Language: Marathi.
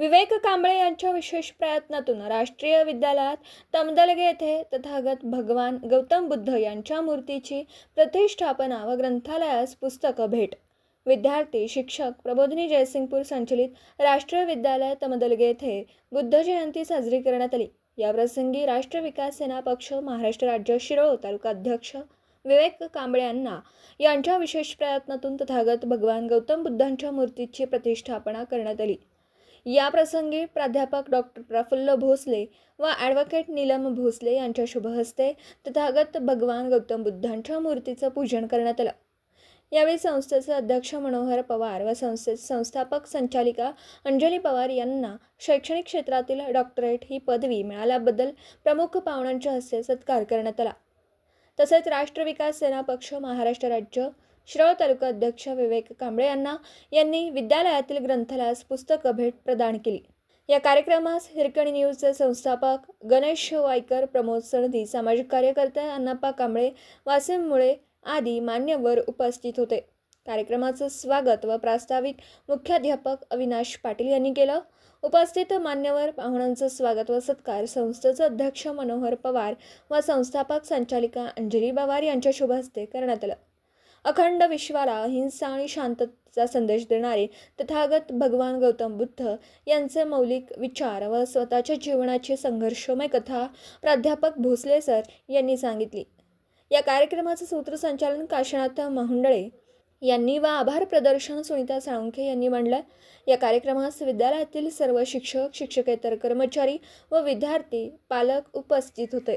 विवेक कांबळे यांच्या विशेष प्रयत्नातून राष्ट्रीय विद्यालयात तमदलगे येथे तथागत भगवान गौतम बुद्ध यांच्या मूर्तीची प्रतिष्ठापना व ग्रंथालयास पुस्तकं भेट. विद्यार्थी शिक्षक प्रबोधिनी जयसिंगपूर संचलित राष्ट्रीय विद्यालय तमदलगे येथे बुद्ध जयंती साजरी करण्यात आली. याप्रसंगी राष्ट्र विकास सेना पक्ष महाराष्ट्र राज्य शिरोळ तालुका अध्यक्ष विवेक कांबळे यांना यांच्या विशेष प्रयत्नातून तथागत भगवान गौतम बुद्धांच्या मूर्तीची प्रतिष्ठापना करण्यात आली. या प्रसंगी प्राध्यापक डॉक्टर प्रफुल्ल भोसले व ॲडव्होकेट नीलम भोसले यांच्या शुभहस्ते तथागत भगवान गौतम बुद्धांच्या मूर्तीचं पूजन करण्यात आलं. यावेळी संस्थेचे अध्यक्ष मनोहर पवार व संस्थेचे संस्थापक संचालिका अंजली पवार यांना शैक्षणिक क्षेत्रातील डॉक्टरेट ही पदवी मिळाल्याबद्दल प्रमुख पाहुण्यांच्या हस्ते सत्कार करण्यात आला. तसेच राष्ट्र विकास सेना पक्ष महाराष्ट्र राज्य शिरोळ तालुका अध्यक्ष विवेक कांबळे यांना यांनी विद्यालयातील ग्रंथालयास पुस्तकं भेट प्रदान केली. या कार्यक्रमास हिरकणी न्यूजचे संस्थापक गणेश वायकर प्रमोद सनदी सामाजिक कार्यकर्ते अण्णाप्पा कांबळे वासिम मुळे आदी मान्यवर उपस्थित होते. कार्यक्रमाचं स्वागत व प्रास्ताविक मुख्याध्यापक अविनाश पाटील यांनी केलं. उपस्थित मान्यवर पाहुण्यांचं स्वागत व सत्कार संस्थेचे अध्यक्ष मनोहर पवार व संस्थापक संचालिका अंजली पवार यांच्या शुभ हस्ते करण्यात आलं. अखंड विश्वाला अहिंसा आणि शांततेचा संदेश देणारे तथागत भगवान गौतम बुद्ध यांचे मौलिक विचार व स्वतःच्या जीवनाची संघर्षमय कथा प्राध्यापक भोसले सर यांनी सांगितली. या कार्यक्रमाचं सूत्रसंचालन काशीनाथ महांडळे यांनी व आभार प्रदर्शन सुनीता साळुंखे यांनी मांडलं. या कार्यक्रमास विद्यालयातील सर्व शिक्षक शिक्षकेतर कर्मचारी व विद्यार्थी पालक उपस्थित होते.